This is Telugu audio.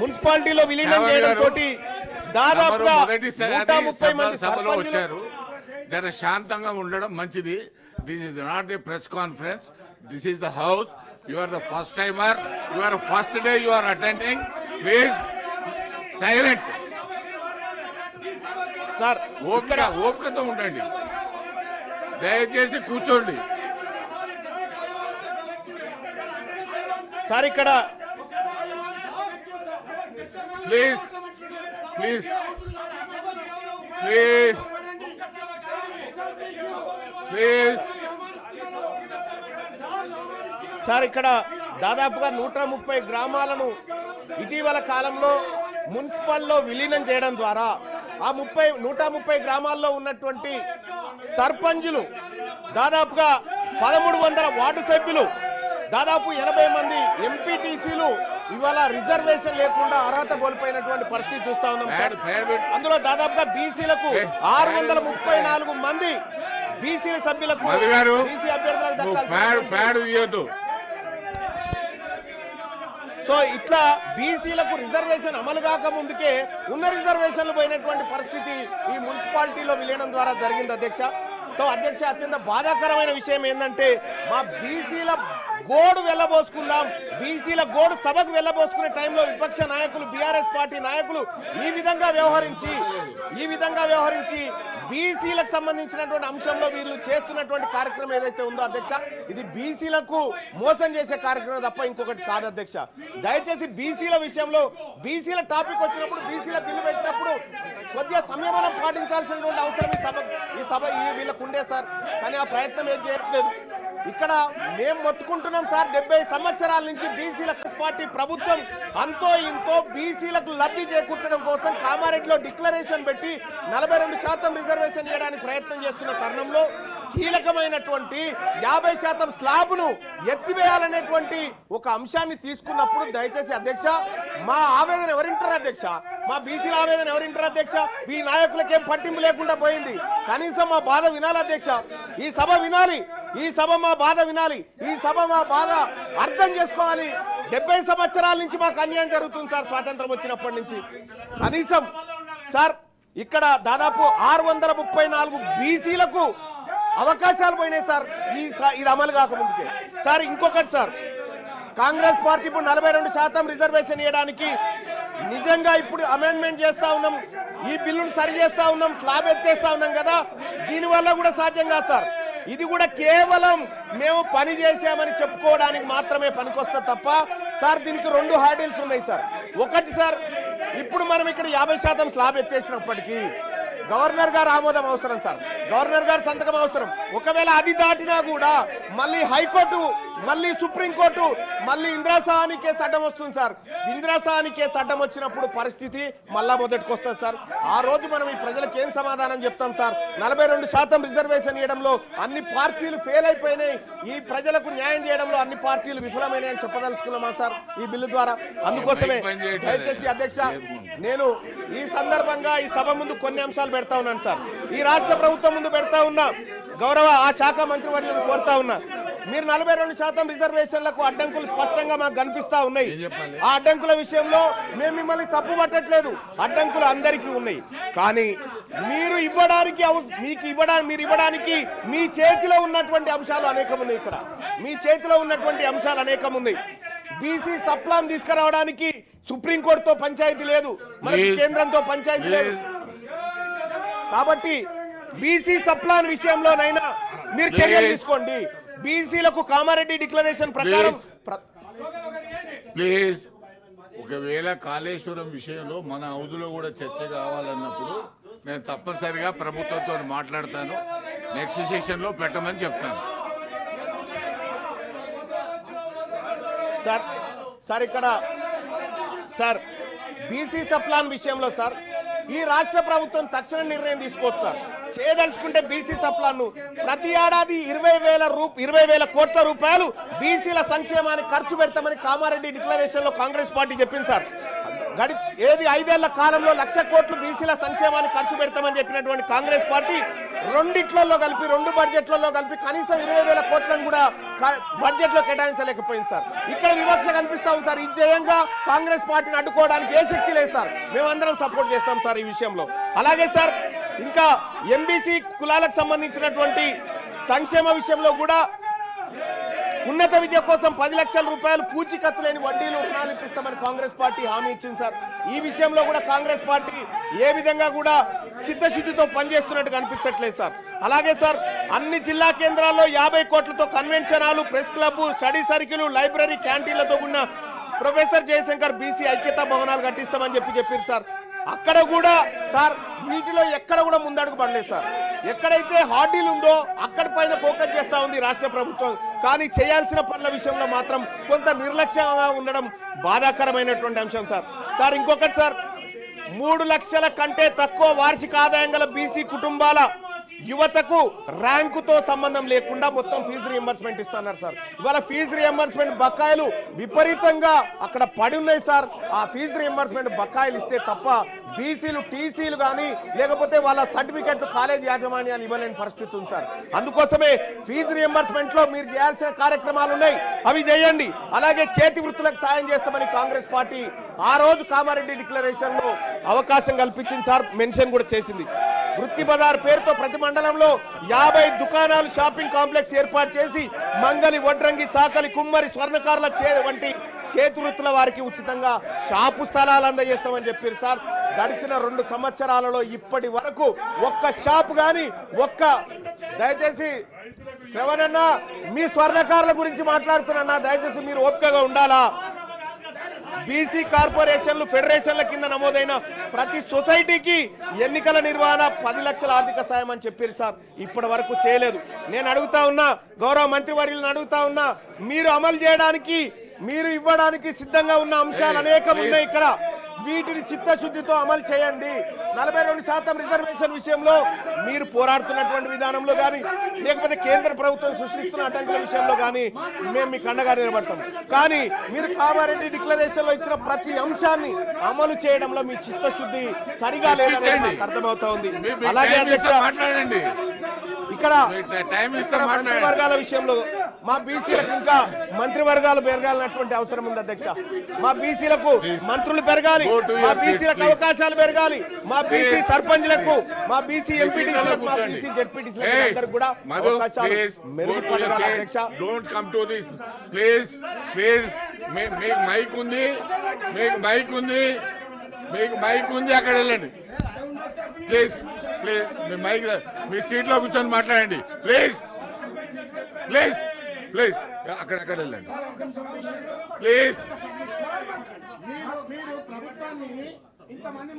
మున్సిపాలిటీలో విలీనం చేయడం తోటి దాదాపుగా నూట ముప్పై మంది సభలో వచ్చారు. జర శాంతంగా ఉండడం మంచిది. This is not a press conference this is the house you are the first timer you are first day you are attending please silent sir ఓపిక ఓపికతో ఉండండి. దయచేసి కూర్చోండి. సార్ ఇక్కడ please please please please sir ఇక్కడ దాదాపుగా నూట ముప్పై గ్రామాలను ఇటీవల కాలంలో మున్సిపల్లో విలీనం చేయడం ద్వారా ఆ ముప్పై నూట ముప్పై గ్రామాల్లో ఉన్నటువంటి సర్పంచులు దాదాపుగా పదమూడు వందల వార్డు సభ్యులు దాదాపు ఎనభై మంది ఎంపీటీసీలు ఇవాళ రిజర్వేషన్ లేకుండా అర్హత కోల్పోయినటువంటి పరిస్థితి చూస్తా ఉన్నాం సార్. అందులో దాదాపుగా బీసీలకు ఆరు వందల ముప్పై నాలుగు మంది సభ్యులకు బీసీ అభ్యర్థులకు ఇవ్వద్దు సో ఇట్లా బీసీలకు రిజర్వేషన్ అమలు కాక ముందుకే ఉన్న రిజర్వేషన్లు పోయినటువంటి పరిస్థితి ఈ మున్సిపాలిటీలో విలీనం ద్వారా జరిగింది అధ్యక్ష. సో అధ్యక్ష అత్యంత బాధాకరమైన విషయం ఏంటంటే మా బీసీల గోడు వెళ్ళబోసుకుందాం. బీసీల గోడు సభకు వెళ్ళబోసుకునే టైంలో విపక్ష నాయకులు బీఆర్ఎస్ పార్టీ నాయకులు ఈ విధంగా వ్యవహరించి ఈ విధంగా వ్యవహరించి బీసీలకు సంబంధించినటువంటి అంశంలో వీళ్ళు చేస్తున్నటువంటి కార్యక్రమం ఏదైతే ఉందో అధ్యక్ష ఇది బీసీలకు మోసం చేసే కార్యక్రమం తప్ప ఇంకొకటి కాదు అధ్యక్ష. దయచేసి బీసీల విషయంలో బీసీల టాపిక్ వచ్చినప్పుడు బీసీల బిల్లు పెట్టినప్పుడు కొద్దిగా సంయమనం పాటించాల్సినటువంటి అవసరం ఈ సభ ఈ సభ ఈ వీళ్ళకు ఉండే సార్. కానీ ఆ ప్రయత్నం ఏం చేయట్లేదు. ఇక్కడ మేము మొత్తుకుంటున్నాం సార్. డెబ్బై సంవత్సరాల నుంచి బీసీల పార్టీ ప్రభుత్వం అంతో ఇంతో బీసీలకు లబ్ధి చేకూర్చడం కోసం కామారెడ్డిలో డిక్లరేషన్ పెట్టి నలభై రెండు శాతం రిజర్వేషన్ ఇవ్వడానికి ప్రయత్నం చేస్తున్న తరుణంలో కీలకమైనటువంటి యాభై శాతం స్లాబ్ను ఎత్తివేయాలనేటువంటి ఒక అంశాన్ని తీసుకున్నప్పుడు దయచేసి అధ్యక్ష మా ఆవేదన ఎవరింటారు అధ్యక్ష? మా బీసీల ఆవేదన ఎవరింటారు అధ్యక్ష? ఈ నాయకులకేం పట్టింపు లేకుండా పోయింది. కనీసం మా బాధ వినాలి అధ్యక్ష. ఈ సభ వినాలి. ఈ సభ మా బాధ వినాలి. ఈ సభ మా బాధ అర్థం చేసుకోవాలి. డెబ్బై సంవత్సరాల నుంచి మాకు అన్యాయం జరుగుతుంది సార్ స్వాతంత్రం వచ్చినప్పటి నుంచి. కనీసం సార్ ఇక్కడ దాదాపు ఆరు వందల ముప్పై నాలుగు బీసీలకు అవకాశాలు పోయినాయి సార్. ఈ ఇది అమలు కాకముందుకే. సార్ ఇంకొకటి సార్. కాంగ్రెస్ పార్టీ ఇప్పుడు నలభై రెండు శాతం రిజర్వేషన్ ఇవ్వడానికి నిజంగా ఇప్పుడు అమెండ్మెంట్ చేస్తా ఉన్నాం. ఈ బిల్లును సరి చేస్తా ఉన్నాం స్లాబ్ ఎత్తేస్తా ఉన్నాం కదా. దీనివల్ల కూడా సాధ్యం కాదు సార్. ఇది కూడా కేవలం మేము పని చేసామని చెప్పుకోవడానికి మాత్రమే పనికొస్తా తప్ప సార్ దీనికి రెండు హార్డిల్స్ ఉన్నాయి సార్. ఒకటి సార్ ఇప్పుడు మనం ఇక్కడ యాభై శాతం స్లాబ్ ఎత్తేసినప్పటికీ గవర్నర్ గారు ఆమోదం అవసరం సార్. గవర్నర్ గారు సంతకం అవసరం. ఒకవేళ అది దాటినా కూడా మళ్ళీ హైకోర్టు మళ్ళీ సుప్రీంకోర్టు మళ్ళీ ఇందిరాసహాని కేసు అడ్డం వస్తుంది సార్. ఇందిరాసహాని కేసు అడ్డం వచ్చినప్పుడు పరిస్థితి మళ్ళా మొదటికి వస్తుంది సార్. ఆ రోజు మనం ఈ ప్రజలకు ఏం సమాధానం చెప్తాం సార్? నలభై రెండు శాతం రిజర్వేషన్ ఇవ్వడంలో అన్ని పార్టీలు ఫెయిల్ అయిపోయినాయి. ఈ ప్రజలకు న్యాయం చేయడంలో అన్ని పార్టీలు విఫలమైనాయని చెప్పదలుచుకున్నామా సార్? ఈ బిల్లు ద్వారా. అందుకోసమే. దయచేసి అధ్యక్ష నేను ఈ సందర్భంగా ఈ సభ ముందు కొన్ని అంశాలు పెడతా ఉన్నాను సార్. ఈ రాష్ట్ర ప్రభుత్వం ముందు పెడతా ఉన్నా గౌరవ ఆ శాఖ మంత్రివర్యులను కోరుతా ఉన్నా మీరు నలభై రెండు శాతం రిజర్వేషన్లకు అడ్డంకులు స్పష్టంగా మాకు కనిపిస్తా ఉన్నాయి? ఆ అడ్డంకుల విషయంలో మేము మిమ్మల్ని తప్పు పట్టట్లేదు. అడ్డంకులు అందరికీ ఉన్నాయి. కానీ మీరు ఇవ్వడానికి మీకు ఇవ్వడానికి మీరు ఇవ్వడానికి మీ చేతిలో ఉన్నటువంటి అంశాలు అనేకం ఉన్నాయి ఇక్కడ. మీ చేతిలో ఉన్నటువంటి అంశాలు అనేకం ఉన్నాయి బీసీ సప్లాన్ తీసుకురావడానికి సుప్రీంకోర్టుతో పంచాయతీ లేదు మనకి. కేంద్రంతో పంచాయతీ లేదు. కాబట్టి బీసీ సప్లాన్ విషయంలోనైనా మీరు చర్యలు. తీసుకోండి. బీసీలకు కామారెడ్డి డిక్లరేషన్ ప్రకారం ప్లీజ్. ఒకవేళ కాళేశ్వరం విషయంలో మన హౌదులో కూడా చర్చ కావాలన్నప్పుడు నేను తప్పనిసరిగా ప్రభుత్వంతో మాట్లాడతాను. నెక్స్ట్ సెషన్లో పెట్టమని చెప్తాను. సార్. సార్ ఇక్కడ సార్ బీసీ సప్లాన్ విషయంలో సార్ ఈ రాష్ట్ర ప్రభుత్వం తక్షణ నిర్ణయం తీసుకోవచ్చు సార్. చేయదలుచుకుంటే బీసీ సప్లాన్ను ప్రతి ఏడాది ఇరవై వేల రూప ఇరవై వేల కోట్ల రూపాయలు బీసీల సంక్షేమానికి ఖర్చు పెడతామని కామారెడ్డి డిక్లరేషన్లో కాంగ్రెస్ పార్టీ చెప్పింది సార్. గడి ఏది ఐదేళ్ళ కాలంలో లక్ష కోట్లు బీసీల సంక్షేమాన్ని ఖర్చు పెడతామని చెప్పినటువంటి కాంగ్రెస్ పార్టీ రెండిట్లలో కలిపి రెండు బడ్జెట్లలో కలిపి కనీసం ఇరవై వేల కోట్లను కూడా బడ్జెట్లో కేటాయించలేకపోయింది సార్. ఇక్కడ వివక్ష కనిపిస్తా ఉంది సార్. జయంగా కాంగ్రెస్ పార్టీని అడ్డుకోవడానికి ఏ శక్తి లేదు సార్. మేమందరం సపోర్ట్ చేస్తాం సార్ ఈ విషయంలో. అలాగే సార్ ఇంకా ఎంబీసీ కులాలకు సంబంధించినటువంటి సంక్షేమ విషయంలో కూడా ఉన్నత విద్య కోసం పది లక్షల రూపాయలు పూచీకత్తు లేని వడ్డీలు రుణాలు ఇప్పిస్తామని కాంగ్రెస్ పార్టీ హామీ ఇచ్చింది సార్. ఈ విషయంలో కూడా కాంగ్రెస్ పార్టీ ఏ విధంగా కూడా చిత్తశుద్ధితో పనిచేస్తున్నట్టు కనిపించట్లేదు సార్. అలాగే సార్ అన్ని జిల్లా కేంద్రాల్లో యాభై కోట్లతో convention hall press club study circle library క్యాంటీన్లతో ఉన్న ప్రొఫెసర్ జయశంకర్ బీసీ ఐక్యతా భవనాలు కట్టిస్తామని చెప్పి చెప్పారు సార్. అక్కడ కూడా సార్ వీటిలో ఎక్కడ కూడా ముందడుగు పడలేదు సార్. ఎక్కడైతే హార్డీలు ఉందో అక్కడ పైన ఫోకస్ చేస్తా ఉంది రాష్ట్ర ప్రభుత్వం. కానీ చేయాల్సిన పనుల విషయంలో మాత్రం కొంత నిర్లక్ష్యంగా ఉండడం బాధాకరమైనటువంటి అంశం సార్. సార్ ఇంకొకటి సార్ మూడు లక్షల కంటే తక్కువ వార్షిక ఆదాయం గల బీసీ కుటుంబాల యువతకు ర్యాంకుతో సంబంధం లేకుండా మొత్తం ఫీజు రియంబర్స్మెంట్ ఇస్తున్నారు సార్. ఇవాళ ఫీజు రియంబర్స్మెంట్ బకాయిలు విపరీతంగా అక్కడ పడి ఉన్నాయి సార్. ఆ ఫీజు రియంబర్స్మెంట్ బకాయిలు ఇస్తే తప్ప బీసీలు టీసీలు కానీ లేకపోతే వాళ్ళ సర్టిఫికెట్ కాలేజ్ యాజమాన్యాలు ఇవ్వలేని పరిస్థితి ఉంది సార్. అందుకోసమే ఫీజు రియంబర్స్మెంట్లో మీరు చేయాల్సిన కార్యక్రమాలు ఉన్నాయి. అవి చేయండి. అలాగే చేతి వృత్తులకు సాయం చేస్తామని కాంగ్రెస్ పార్టీ ఆ రోజు కామారెడ్డి డిక్లరేషన్లో అవకాశం కల్పించింది సార్. మెన్షన్ కూడా చేసింది. వృత్తి బజార్ పేరుతో ప్రతి మండలంలో యాభై దుకాణాలు షాపింగ్ కాంప్లెక్స్ ఏర్పాటు చేసి మంగలి వడ్రంగి చాకలి కుమ్మరి స్వర్ణకారుల చే వంటి చేతి వృత్తుల వారికి ఉచితంగా షాపు స్థలాలు అందజేస్తామని చెప్పారు సార్. గడిచిన రెండు సంవత్సరాలలో ఇప్పటి వరకు ఒక్క షాప్ కానీ ఒక్క దయచేసి శ్రవణన్న మీ స్వర్ణకారుల గురించి మాట్లాడుతున్నా దయచేసి మీరు ఓపికగా ఉండాలా? బీసీ కార్పొరేషన్లు ఫెడరేషన్ల కింద నమోదైన ప్రతి సొసైటీకి ఎన్నికల నిర్వహణ పది లక్షల ఆర్థిక సాయం అని చెప్పారు సార్. ఇప్పటి వరకు చేయలేదు. నేను అడుగుతా ఉన్నా గౌరవ మంత్రివర్యులను అడుగుతా ఉన్నా మీరు అమలు చేయడానికి మీరు ఇవ్వడానికి సిద్ధంగా ఉన్న అంశాలు అనేకం ఉన్నాయి ఇక్కడ. వీటిని చిత్తశుద్ధితో అమలు చేయండి. నలభై రెండు శాతం రిజర్వేషన్ విషయంలో మీరు పోరాడుతున్నటువంటి విధానంలో కానీ లేకపోతే కేంద్ర ప్రభుత్వం సృష్టిస్తున్న అడ్డంకుల విషయంలో కానీ మేము మీకు అండగా నిలబడతాం. కానీ మీరు కామారెడ్డి డిక్లరేషన్లో ఇచ్చిన ప్రతి అంశాన్ని అమలు చేయడంలో మీ చిత్తశుద్ధి సరిగా లేదని అర్థమవుతా ఉంది అలాగే అధ్యక్ష ఇక్కడ మంత్రివర్గాల విషయంలో మా బీసీలకు ఇంకా మంత్రివర్గాలు పెరగాలన్నటువంటి అవసరం ఉంది అధ్యక్ష మా బీసీలకు మంత్రులు పెరగాలి మా బీసీలకు. అవకాశాలు పెరగాలి మా బీసీ. సర్పంచ్లకు మా బీసీ ఎంపీటీసీలకు మా. బీసీ జెడ్పీటీసీలకు కూడా Madhu, అవకాశాలు please, go to your మెరుగుపడాలి seat. అధ్యక్ష Don't come to this. Please, please, మీ- మీకు మైక్ ఉంది మీకు మైక్ ఉంది మీకు మైక్ ఉంది అక్కడ వెళ్ళండి ప్లీజ్ ప్లీజ్ మీ మైక్ మీ సీట్లో కూర్చొని మాట్లాడండి ప్లీజ్ ప్లీజ్ ప్లీజ్. అక్కడ అక్కడ వెళ్ళండి. ప్లీజ్. మీరు మీరు ప్రభుత్వాన్ని ఇంతమంది